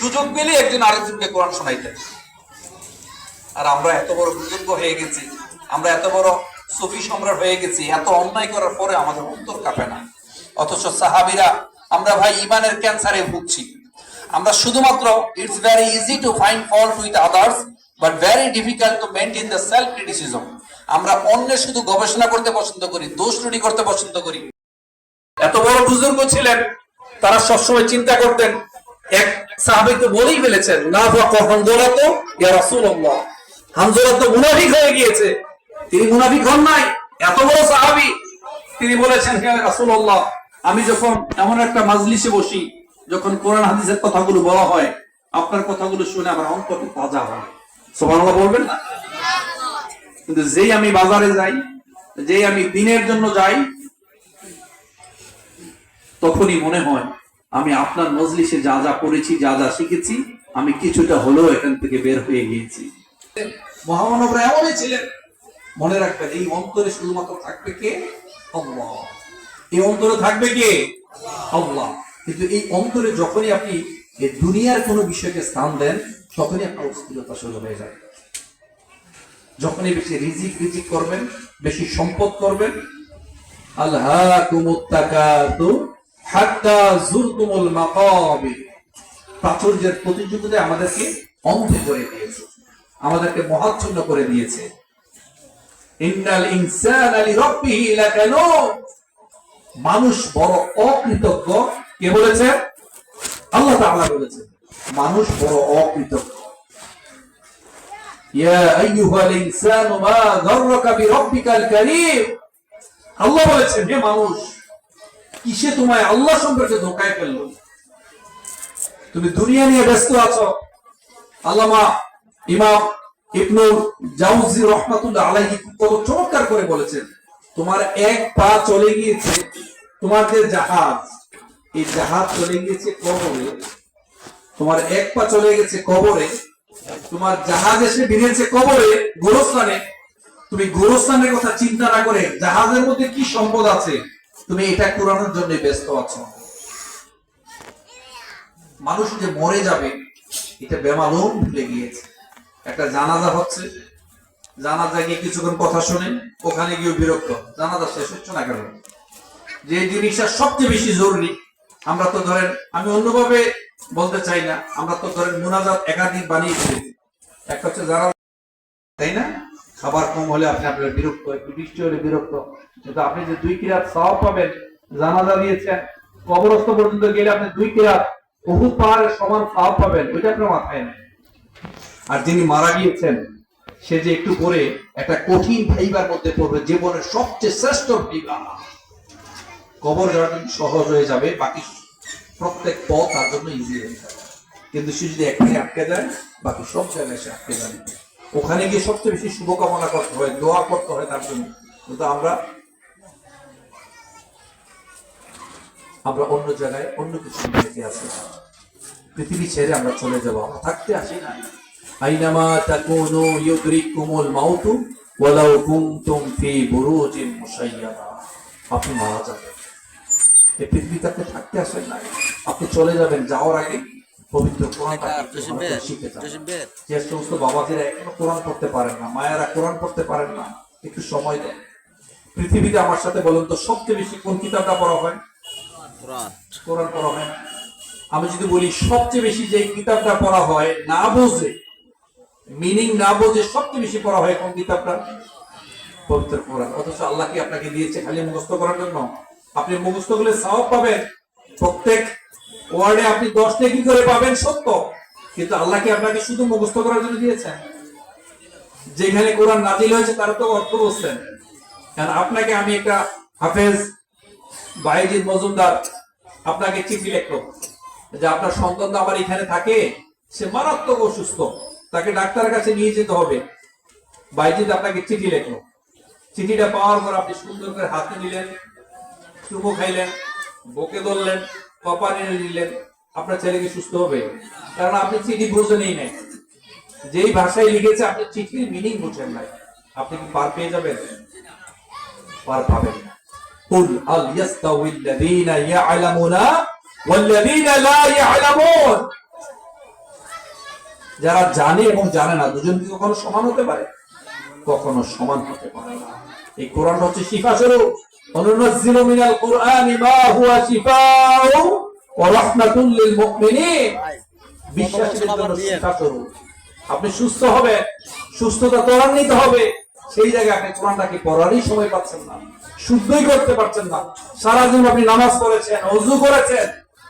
সুযোগ পেলে একজন আরেকজনকে কোরআন শোনাইতেন। আর আমরা এত বড় বুজুর্গ হয়ে গেছি, আমরা এত বড় সুফি সম্রাট হয়ে গেছি, এত অন্যায় করার পরে আমাদের অন্তর কাঁপে না। অথচ সাহাবিরা, আমরা ভাই ইমানের ক্যান্সারে ভুগছি। আমরা শুধুমাত্র it's very easy to find fault with others but very difficult to maintain the self criticism আমরা অন্যের শুধু গবেষণা করতে পছন্দ করি, দোষ ত্রুটি করতে পছন্দ করি। এত বড় বুজুর্গ ছিলেন, তারা সবসময় চিন্তা করতেন এক সাহাবি তো বলেই ফেলেছেন না তো ইয়া রাসূলুল্লাহ। তো মুনাফিক হয়ে গিয়েছে। তিনি মুনাফিক হন নাই, এত বড় সাহাবি। তিনি বলেছেন, হে রাসূলুল্লাহ, আমি যখন এমন একটা মাজলিসে বসি, যখন কোরআন হাদিসের কথাগুলো বলা হয়, আপনার কথাগুলো শুনে আমার অন্তরটা তাজা হয়। সুবহানাল্লাহ বলবেন না? কিন্তু যেই আমি বাজারে যাই, যেই আমি দিনের জন্য যাই, তখনই মনে হয় আমি আপনার মজলিসে যা যা করেছি যা যা শিখেছি, আমি কিছুটা হলেও এখান থেকে বের হয়ে গিয়েছি। মহামানবরা এমনই ছিলেন। মনে রাখবেন, এই অন্তরে শুধুমাত্র থাকবে কে? আল্লাহ। এই অন্তরে থাকবে কে? আল্লাহ। কিন্তু এই অন্তরে যখনই আপনি এই দুনিয়ার কোনো বিষয়কে স্থান দেন, তখনই আপনার অস্থিরতা শুরু হয়ে যায়। যখনই বেশি রিজিক রিজিক করবেন, বেশি সম্পদ করবেন আল্লাহকুমুত তাকাতুর হাত্তা জুরতুমুল মাকাবির প্রাচুর্যের প্রতিযোগিতায় আমাদেরকে অন্ধ করে দিয়েছে। আমাদেরকে মহাচ্ছন্ন করে দিয়েছে। ইন্নাল ইনসানা লাকানুন মানুষ বড় অকৃতজ্ঞ। কে বলেছে? আল্লাহ তাআলা বলেছেন মানুষ বড় অকৃতজ্ঞ। ইয়া আইয়ুহাল মা গাররাকা বিরাব্বিকাল কারীম। আল্লাহ বলেছেন, হে মানুষ কিসে তোমায় আল্লাহ সম্পর্কে ধোকায় ফেলল? তুমি দুনিয়া নিয়ে ব্যস্ত আছো। আল্লামা ইমাম ইবনুল জাউজি রহমাতুল্লাহ আলাইহি কত চমৎকার করে বলেছেন, তোমার এক পা চলে গিয়েছে তোমার যে জাহাজ। এই জাহাজ চলে গিয়েছে কবরে। তোমার এক পা চলে গেছে কবরে। তোমার জাহাজ এসে বেরিয়েছে কবরে, গোরস্থানে। তুমি গোরস্থানের কথা চিন্তা না করে জাহাজের মধ্যে কি সম্পদ আছে? তুমি এটা কুরানোর জন্য ব্যস্ত আছো। মানুষ যে মরে যাবে, এটা বেমালুম ভুলে গিয়েছে। একটা জানাজা হচ্ছে জানাজা গিয়ে কিছুক্ষণ কথা শুনে ওখানে গিয়ে বিরক্ত। জানাজা শেষ হচ্ছে না কেন? যে জিনিসটা সবচেয়ে বেশি জরুরি, আমরা তো ধরেন, আমি অন্যভাবে বলতে চাই না, আমরা তো ধরেন মুনাজাত একাধিক বানিয়ে ফেলেছি। একটা হচ্ছে যারা তাই না? খাবার কম হলে আপনি আপনার বিরক্ত, একটু বৃষ্টি হলে বিরক্ত। কিন্তু আপনি যে দুই কিরাত সওয়াব পাবেন, জানাজা দিয়েছেন, কবরস্থ পর্যন্ত গেলে আপনি দুই কিরাত বহুত পাহাড়ের সমান সওয়াব পাবেন, ওইটা আপনার মাথায় নেই। আর যিনি মারা গিয়েছেন, সে যে একটু পরে একটা কঠিন ভাইবার মধ্যে পড়বে, জীবনের সবচেয়ে শ্রেষ্ঠ ভাইবা কবর জন্য সহজ হয়ে যাবে, বাকি প্রত্যেক পথ তার জন্য ইজি হয়ে যাবে। কিন্তু সে যদি এখানে আটকে যায় বাকি সব জায়গায় সে আটকে যাবে। ওখানে গিয়ে সবচেয়ে বেশি শুভকামনা করতে হয়, দোয়া করতে হয় তার জন্য। কিন্তু আমরা আমরা অন্য জায়গায় অন্য কিছু দেখে আছি পৃথিবী ছেড়ে আমরা চলে যাব, আমরা থাকতে আসি না। আইনামা তাকুনু ইউদরিকুমুল মাউতু, ওয়ালাউ কুনতুম ফি বুরুজিন মুশাইয়াদা আপনি মারা যাবেন। এই পৃথিবীতে আপনি থাকতে আসেন না আপনি চলে যাবেন, যাওয়ার আগে পবিত্র কোরআন যে সমস্ত বাবাজিরা এখনও কোরআন পড়তে পারেন না মায়েরা কোরআন পড়তে পারেন না একটু সময় দেন। পৃথিবীতে আমার সাথে বলুন তো সবচেয়ে বেশি কোন কিতাবটা পড়া হয়? কোরআন। পড়া হয় না। আমি যদি বলি সবচেয়ে বেশি যে কিতাবটা পড়া হয় না বোঝে মিনিং না বোঝে সবচেয়ে বেশি পড়া হয় কোন কিতাবটা? পবিত্র কোরআন। অথচ আল্লাহ কি আপনাকে দিয়েছে খালি মুখস্থ করার জন্য? আপনি মুখস্থ করলে সওয়াব পাবেন। প্রত্যেক ওয়ার্ডে আপনি দশ কি করে পাবেন, সত্য। কিন্তু আল্লাহ কি আপনাকে শুধু মুখস্থ করার জন্য দিয়েছেন? যেখানে কোরআন নাজিল হয়েছে, তার তো অর্থ বলছেন কারণ আপনাকে আমি একটা হাফেজ বাইজিদ মজুমদার, আপনাকে চিঠি লিখলো। যে আপনার সন্তান তো আমার এখানে থাকে, সে মারাত্মক অসুস্থ। তাকে ডাক্তারের কাছে নিয়ে যেতে হবে। বাইজিদ আপনাকে চিঠি লিখলো। চিঠিটা পাওয়ার পর আপনি সুন্দর করে হাতে নিলেন, চুমো খাইলেন, বকে ধরলেন। কপালে নিলেন আপনার ছেলেকে সুস্থ হবে কারণ আপনি চিঠি বুঝেনই নাই যেই ভাষায় লিখেছে আপনি চিঠির মিনিং বুঝেন নাই আপনি কি পার পেয়ে যাবেন পার পাবেন না قل هل يستوي الذين يعلمون والذين لا يعلمون যারা জানে এবং জানে না দুজন কি কখনো সমান হতে পারে কখনো সমান হতে পারে না এই কোরআন হচ্ছে শিফা স্বরূপ। আপনি সুস্থ হবে সুস্থতা ত্বরান্বিত হবে। সেই জায়গায় আপনি কোরআনটাকে পড়ারই সময় পাচ্ছেন না, শুদ্ধই করতে পারছেন না। আপনি নামাজ পড়েছেন, অজু করেছেন,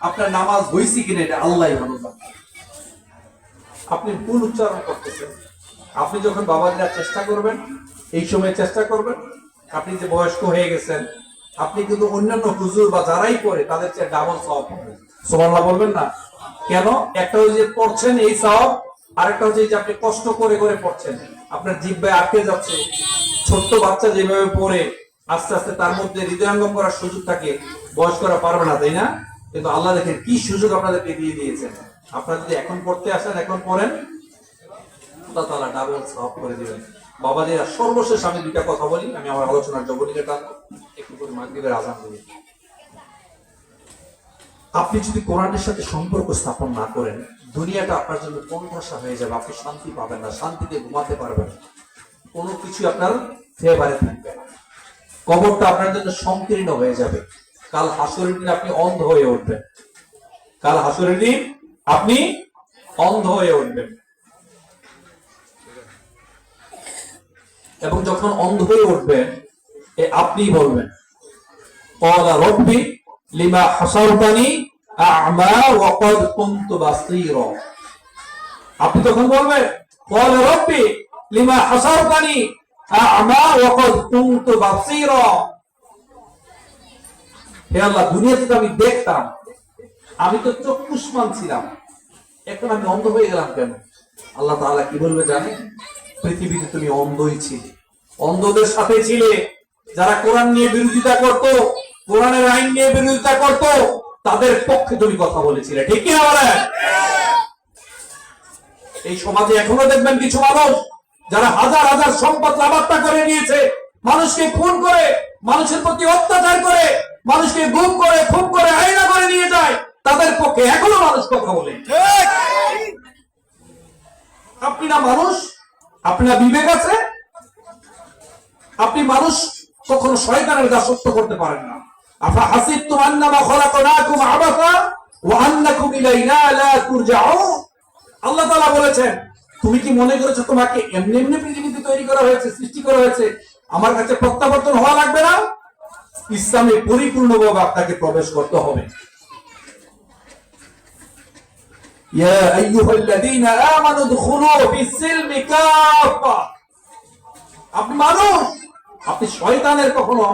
আপনার নামাজ হইছি কিনা এটা আল্লাহ আপনি ভুল উচ্চারণ করতেছেন। আপনি যখন বাবাজিরা চেষ্টা করবেন এই সময় চেষ্টা করবেন, আপনি যে বয়স্ক হয়ে গেছেন, আপনি কিন্তু অন্যান্য হুজুর বা যারাই পড়ে তাদের চেয়ে ডাবল পাবেন সুবহানাল্লাহ বলবেন না? কেন? একটা হচ্ছে পড়ছেন এই সওয়াব আরেকটা হচ্ছে যে আপনি কষ্ট করে করে পড়ছেন। আপনার জিব্বায় আটকে যাচ্ছে, ছোট্ট বাচ্চা যেভাবে পড়ে, আস্তে আস্তে তার মধ্যে হৃদয়ঙ্গম করার সুযোগ থাকে, বয়স্করা পারবে না, তাই না? কিন্তু আল্লাহ দেখেন কি সুযোগ আপনাদেরকে দিয়ে দিয়েছেন। আপনারা যদি এখন পড়তে আসেন, এখন পড়েন, আল্লাহ তাআলা ডাবল সওয়াব করে দিবেন। বাবাজিরা সর্বশেষ আমি দুইটা কথা বলি, আমি আমার আলোচনার জবনিকে টানবো একটু করে মাগরিবের আজান দিই আপনি যদি কোরআনের সাথে সম্পর্ক স্থাপন না করেন, দুনিয়াটা আপনার জন্য কোণঠাসা হয়ে যাবে? আপনি শান্তি পাবেন না, শান্তিতে ঘুমাতে পারবেন। কোনো কিছু আপনার ফেভারে থাকবে না। কবরটা আপনার জন্য সংকীর্ণ হয়ে যাবে। কাল হাসরের দিন আপনি অন্ধ হয়ে উঠবেন। কাল হাসরের দিন আপনি অন্ধ হয়ে উঠবেন। এবং যখন অন্ধ হয়ে উঠবেন আপনি বলবেন। কলা রব্বি লিমা হাসাউতানি আমা ওয়াকাদ কুনতু আপনি তখন বলবেন কলা রব্বি লিমা হাসাউতানি আমা ওয়াকাদ কুনতু হে আল্লাহ, দুনিয়াতে তো আমি দেখতাম, আমি তো চক্ষুষ্মান ছিলাম। এখন আমি অন্ধ হয়ে গেলাম কেন? আল্লাহ তাআলা কি বলবে জানেন? পৃথিবীতে তুমি অন্ধই ছিলে। অন্ধদের সাথে ছিলে। যারা কোরআন নিয়ে বিরোধিতা করত কোরআনের আইন নিয়ে বিরোধিতা করত তাদের পক্ষে তুমি কথা বলেছিলে। ঠিক কি বলেন? এই সমাজে এখনও দেখবেন কিছু মানুষ যারা হাজার হাজার সম্পদ লাভাত্তা করে নিয়েছে মানুষকে খুন করে মানুষের প্রতি অত্যাচার করে মানুষকে গুম করে খুন করে আয়না করে নিয়ে যায় তাদের পক্ষে এখনও মানুষ কথা বলে। আপনি না মানুষ? আপনার বিবেক আছে? আপনি মানুষ কখনো শয়তানের দাসত্ব করতে পারেন না। আন্নামা খলাকনাকুম আবাসা আল্লাহ বলেছেন, তুমি কি মনে করেছ তোমাকে এমনি এমনি পৃথিবীতে তৈরি করা হয়েছে, সৃষ্টি করা হয়েছে? আমার কাছে প্রত্যাবর্তন হওয়া লাগবে না? ইসলামে পরিপূর্ণভাবে আপনাকে প্রবেশ করতে হবে। يا أيها الذين آمنوا ادخلوا في السلم كافة আপনি মানুষ আপনি শয়তানের কখনো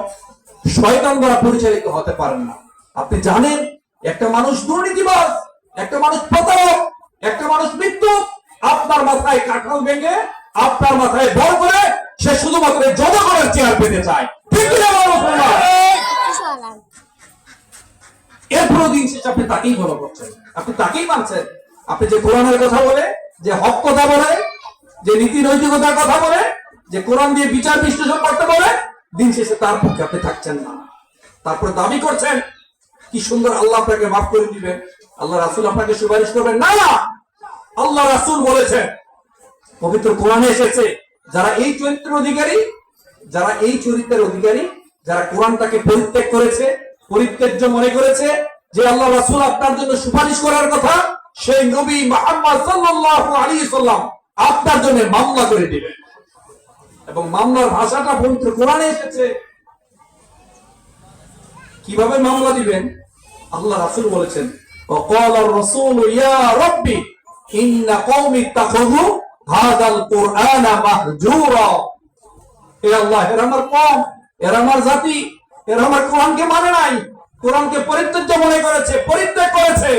শয়তান দ্বারা পরিচালিত হতে পারেন না আপনি জানেন একটা মানুষ দুর্নীতিবাজ একটা মানুষ প্রতারক একটা মানুষ মৃত্যু আপনার মাথায় কাঁঠাল ভেঙে আপনার মাথায় বল করে সে শুধুমাত্র জনগণের চেয়ার পেতে চায় ঠিক কিনা বলো মুসলমান? এরপরও দিন শেষে আপনি তাকেই ফলো করছেন আপনি তাকেই মানছেন আপনি যে কোরআনের কথা বলে, যে হক কথা বলে, যে নীতি নৈতিকতার কথা বলে, যে কোরআন দিয়ে বিচার বিশ্লেষণ করতে বলে, দিন শেষে তার পক্ষে আপনি থাকছেন না। তারপরে দাবি করছেন, কি সুন্দর আল্লাহ আপনাকে মাফ করে দিবেন, আল্লাহ রাসুল আপনাকে সুপারিশ করবেন। না আল্লাহ রাসুল বলেছেন, পবিত্র কোরআনে এসেছে, যারা এই চরিত্রের অধিকারী, যারা এই চরিত্রের অধিকারী, যারা কোরআনটাকে পরিত্যাগ করেছে, পরিত্যাজ্য মনে করেছে, যে আল্লাহ রাসূল আপনার জন্য সুপারিশ করার কথা সেই নবী মুহাম্মদ সাল্লাল্লাহু আলাইহি সাল্লাম আপনার জন্য মামলা করে দিবেন এবং মামলার ভাষাটা পবিত্র কোরআনে এসেছে কিভাবে মামলা দিবেন আল্লাহ রাসূল বলেছেন وقال الرسول يا ربي إن قومي اتخذوا هذا القرآن مهجورا এ আল্লাহ এরা আমার কম এরা আমার জাতি এরা আমার কোরআনকে মানে নাই কোরআনকে পরিত্যাজ্য মনে করেছে পরিত্যাগ করেছে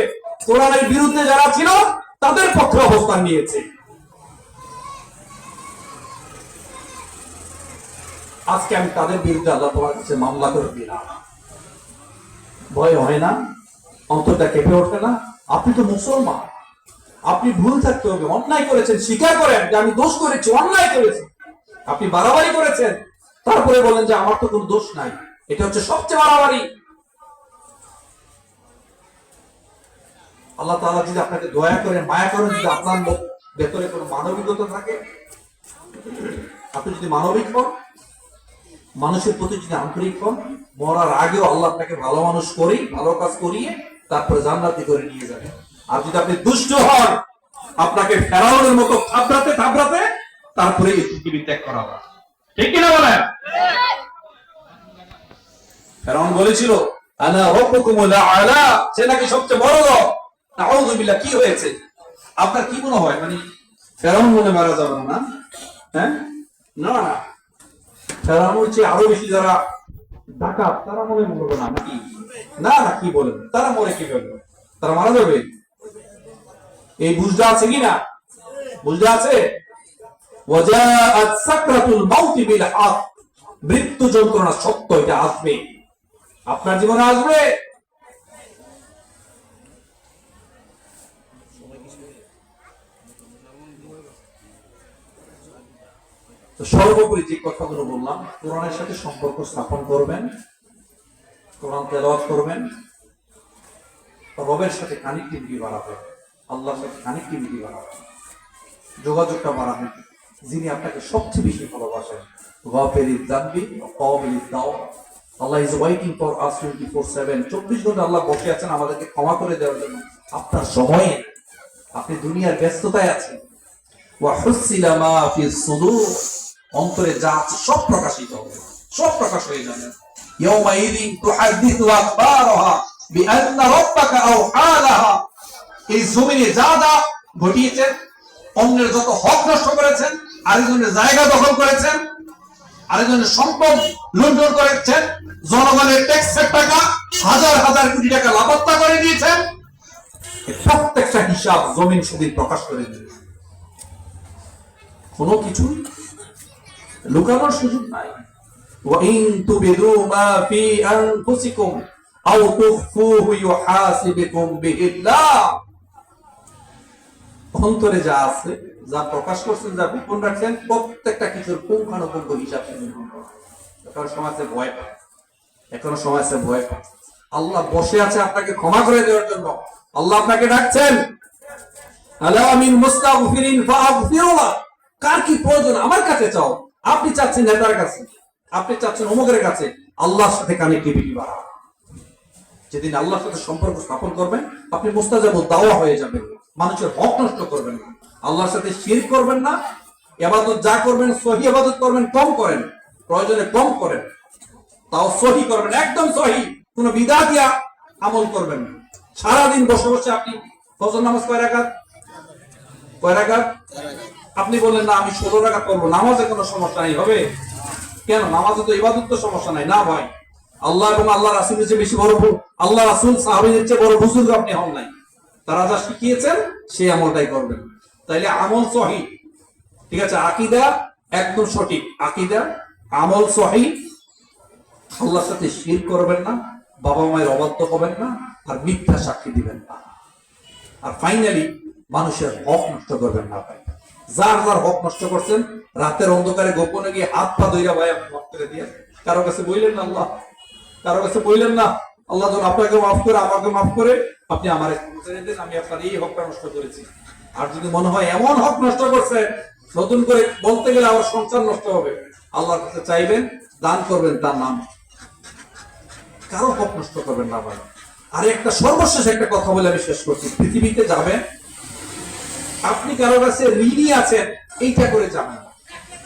কোরআনের বিরুদ্ধে যারা ছিল, তাদের পক্ষে অবস্থান নিয়েছে। আজকে আমি তাদের বিরুদ্ধে আল্লাহ তোমার কাছে মামলা করে দিলাম। ভয় হয় না, অন্তরটা কেঁপে ওঠে না। আপনি তো মুসলমান। আপনি ভুল থাকতে হবে, অন্যায় করেছেন, স্বীকার করেন যে আমি দোষ করেছি, অন্যায় করেছি। আপনি বাড়াবাড়ি করেছেন। তারপরে বলেন যে আমার তো কোনো দোষ নাই। এটা হচ্ছে সবচেয়ে বাড়াবাড়ি। আল্লাহ তাআলা যদি আপনাকে দয়া করেন মায়া করেন যদি আপনার ভেতরে কোনো মানবিকতা থাকে আপনি যদি মানবিক হন মানুষের প্রতি যদি আন্তরিক হন মরার আগেও আল্লাহ আপনাকে ভালো মানুষ করেই ভালো কাজ করিয়ে তারপরে জান্নাতি করে নিয়ে যাবে আর যদি আপনি দুষ্ট হন আপনাকে ফেরাউনের মতো থাবড়াতে থাবড়াতে তারপরে এই পৃথিবী ত্যাগ করা হবে। ঠিক কিনা বলেন? ফেরাউন বলেছিল আনা রব্বুকুমুল আলা সে নাকি সবচেয়ে বড় রব। কি হয়েছে? আপনার কি মনে হয়? মানে ফেরাউন মনে মারা যাবে না হ্যাঁ? না। না আরও বেশি যারা তারা মনে মরবে না, নাকি? না না, কি বলেন? তারা মরে কি বলবে তারা মারা যাবে? এই বুঝটা আছে কি না? বুঝটা আছে? ওয়াজাআত সাকরাতুল মাউতি বিল হক মৃত্যু যন্ত্রণা সত্য, এটা আসবে। আপনার জীবনে আসবে? সর্বোপরি যে কথাগুলো বললাম, কোরআনের সাথে সম্পর্ক স্থাপন করবেন, কোরআন তেলাওয়াত করবেন, রবের সাথে কানেক্টিভিটি বাড়াবে আল্লাহর সাথে কানেক্টিভিটি বাড়াবে যোগাযোগটা বাড়াবে যিনি আপনাকে সবচেয়ে বেশি ভালোবাসেন গাফিরি যানবি কাবিলি দাও Allah is waiting for us 24/7 24 ঘণ্টা আল্লাহ বসে আছেন আমাদেরকে ক্ষমা করে দেওয়ার জন্য। আপনার সময়ে আপনি দুনিয়ার ব্যস্ততায় আছেন। অন্তরে যা সব প্রকাশিত হবে। সব প্রকাশ হয়ে যাবে। এই জমিনে যা যা ঘটিয়েছেন, অন্যের যত হক নষ্ট করেছেন, আরেকজনের জায়গা দখল করেছেন, আরেকজনের সম্পদ লুণ্ঠন করেছেন, জনগণের ট্যাক্সের টাকা হাজার হাজার কোটি টাকা লাপাত্তা করে দিয়েছেন প্রত্যেকটা হিসাব জমিন সেদিন প্রকাশ করে দিয়েছে কোনো কিছুই লুকানোর সুযোগ নাই وإن تبدوا ما في أنفسكم أو تخفوه يحاسبكم به الله অন্তরে যা আছে যা প্রকাশ করছেন যা গোপন রাখছেন প্রত্যেকটা কিছুর পুঙ্খানুপুঙ্খ হিসাব তিনি গ্রহণ করেন। এখন সমাজে ভয় পায় এখন সমাজে ভয় পায় আল্লাহ বসে আছে আপনাকে ক্ষমা করে দেওয়ার জন্য আল্লাহ আপনাকে ডাকছেন। আলা মুস্তাগফিরিন ফাগফিরুল্লাহ কার কি প্রয়োজন? আমার কাছে চাও। আপনি চাচ্ছেন নেতার কাছে। আপনি চাচ্ছেন অমুকের কাছে। আল্লাহর সাথে কানেক্টিভিটি বাড়া যেদিন আল্লাহর সাথে সম্পর্ক স্থাপন করবেন, আপনি মোস্তাজাব দাওয়া হয়ে যাবেন। মানুষের হক নষ্ট করবেন না। আল্লাহর সাথে শির করবেন না। এবাদত যা করবেন, সহি আবাদত করবেন, কম করেন। প্রয়োজনে কম করেন। তাও সহি করবেন। একদম সহি। কোনো বিদা দিয়া আমল করবেন না। সারাদিন বসে বসে আপনি ফজর নামাজ কয় রাখাত কয় রাখাত আপনি বললেন, না, আমি ষোলো রাখাত করব নামাজে কোনো সমস্যা নেই, হবে? কেন? নামাজে তো ইবাদত তো সমস্যা নাই। না ভাই। আল্লাহ এবং আল্লাহ রাসুলের চেয়ে বেশি বড় আল্লাহ রাসুল, সাহাবিদের চেয়ে বড় বুজুর্গ আপনি হন নাই। তারা যা শিখিয়েছেন, সেই আমলটাই করবেন। তাইলে আমল সহি। ঠিক আছে? আকিদা একদম সঠিক। আকিদা, আমল সহি। আল্লাহর সাথে শির করবেন না। বাবা মায়ের অবাধ্য হবেন না, আর মিথ্যা সাক্ষী দিবেন না। আর ফাইনালি মানুষের হক নষ্ট করবেন না ভাই। যার যার হক নষ্ট করছেন, রাতের অন্ধকারে গোপনে গিয়ে হাত পা ধইরা ভাই আপনি মাফ করে দিয়ে কারও কাছে বললেন না আল্লাহ? কারও কাছে বললেন না? আল্লাহ যখন আপনাকে মাফ করে, আমাকে মাফ করে, আপনি আমার দেন, আমি আপনার এই হকটা নষ্ট করেছি। আর যদি মনে হয় এমন হক নষ্ট করছে, নতুন করে বলতে গেলে আমার সংসার নষ্ট হবে। আল্লাহর কাছে চাইবেন, দান করবেন তার নাম। কারও হক নষ্ট করবেন না ভাই। আর একটা সর্বশেষ একটা কথা বলে আমি শেষ করছি। পৃথিবীতে যাবেন, আপনি কারও কাছে ঋণী আছেন, এইটা করে যাবেন না।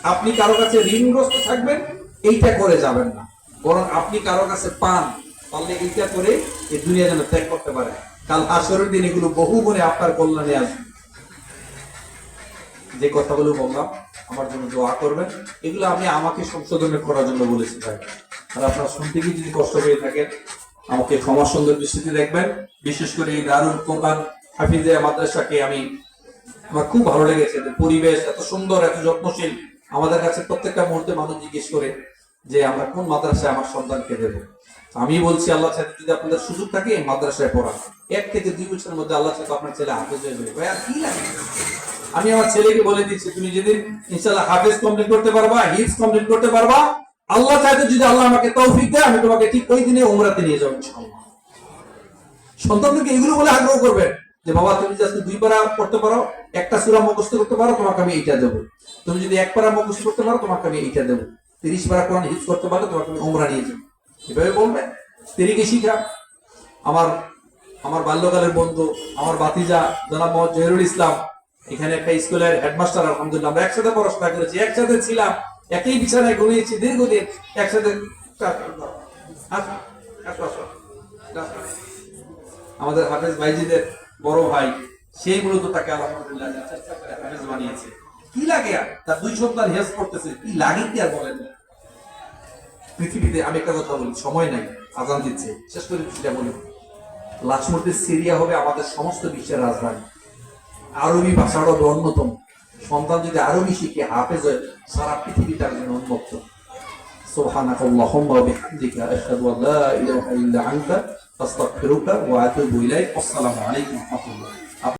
আপনি কারও কাছে ঋণগ্রস্ত থাকবেন, এইটা করে যাবেন না। বরং আপনি কারও কাছে পান পারলে এইটা করে এই দুনিয়া যেন ত্যাগ করতে পারে। কাল আসরের দিন এগুলো বহু গুণে আপনার কল্যাণে আসবে। যে কথাগুলো বললাম, আমার জন্য দোয়া করবেন। এগুলো আমি আমাকে সংশোধন করার জন্য বলেছি ভাই। আর আপনারা শুনতে গিয়ে যদি কষ্ট পেয়ে থাকেন, আমাকে ক্ষমা সুন্দর দৃষ্টিতে দেখবেন। বিশেষ করে এই দারুল কোরআন হাফিজে মাদ্রাসাকে আমি, আমার খুব ভালো লেগেছে পরিবেশ এত সুন্দর, এত যত্নশীল। আমাদের কাছে প্রত্যেকটা মুহূর্তে মানুষ জিজ্ঞেস করে যে, আমরা কোন মাদ্রাসায় আমার সন্তানকে দেবো? আমি বলছি, আল্লাহ সাথে যদি আপনাদের সুযোগ থাকে, মাদ্রাসায় পড়া এক থেকে দুই বছরের মধ্যে আল্লাহ সাথে আপনার ছেলে হাফেজ হয়ে যাবে। ভাই কি লাগে? আমি আমার ছেলেকে বলে দিচ্ছি, তুমি যেদিন ইনশাল্লাহ হাফেজ কমপ্লিট করতে পারবা হিফজ কমপ্লিট করতে পারবা, আল্লাহ চাইতে যদি আল্লাহ আমাকে তৌফিক দেয়, আমি তোমাকে ঠিক ওই দিনে উমরাতে নিয়ে যাব সন্তানদেরকে এগুলো বলে আগ্রহ করবেন যে, বাবা, তুমি যদি আজকে দুই পারা পড়তে পারো, একটা সুরা মুখস্থ করতে পারো, তোমাকে আমি এইটা দেবো। তুমি যদি এক পারা মুখস্থ করতে পারো, তোমাকে আমি এইটা দেবো। তিরিশ পারা কোরআন হিফজ করতে পারো তোমাকে আমি ওমরা নিয়ে যাব। এভাবে বলবে? তিরিকে শিখা? আমার আমার বাল্যকালের বন্ধু আমার বাতিজা জনাব মোহাম্মদ জহিরুল ইসলাম এখানে একটা স্কুলের হেডমাস্টার আলহামদুলিল্লাহ। আমরা একসাথে পড়াশোনা করেছি একসাথে ছিলাম একই বিছানায় ঘুমিয়েছি দীর্ঘদিন একসাথে আসো, আসো, আসো। আমাদের হাফেজ ভাইজিদের বড় ভাই সেই মূলত তাকে আলহামদুলিল্লাহ হাফেজ বানিয়েছে। কি লাগে আর? তার দুই সন্তান হেস করতেছে কি লাগে কি আর বলেন? পৃথিবীতে আমি একটা কথা বলি সময় নাই আজান দিচ্ছে শেষ করে সেটা বলি লাস্ট মুহূর্তে সিরিয়া হবে আমাদের সমস্ত বিশ্বের রাজধানী আরবি ভাষাটা হবে অন্যতম সন্তান যদি আরবি শিখে হাফেজ হয় সারা পৃথিবী তার জন্য উন্মুক্ত سبحانك اللهم وبحمدك أشهد أن لا إله إلا أنت أستغفرك وأتوب إليك والسلام عليكم ورحمة الله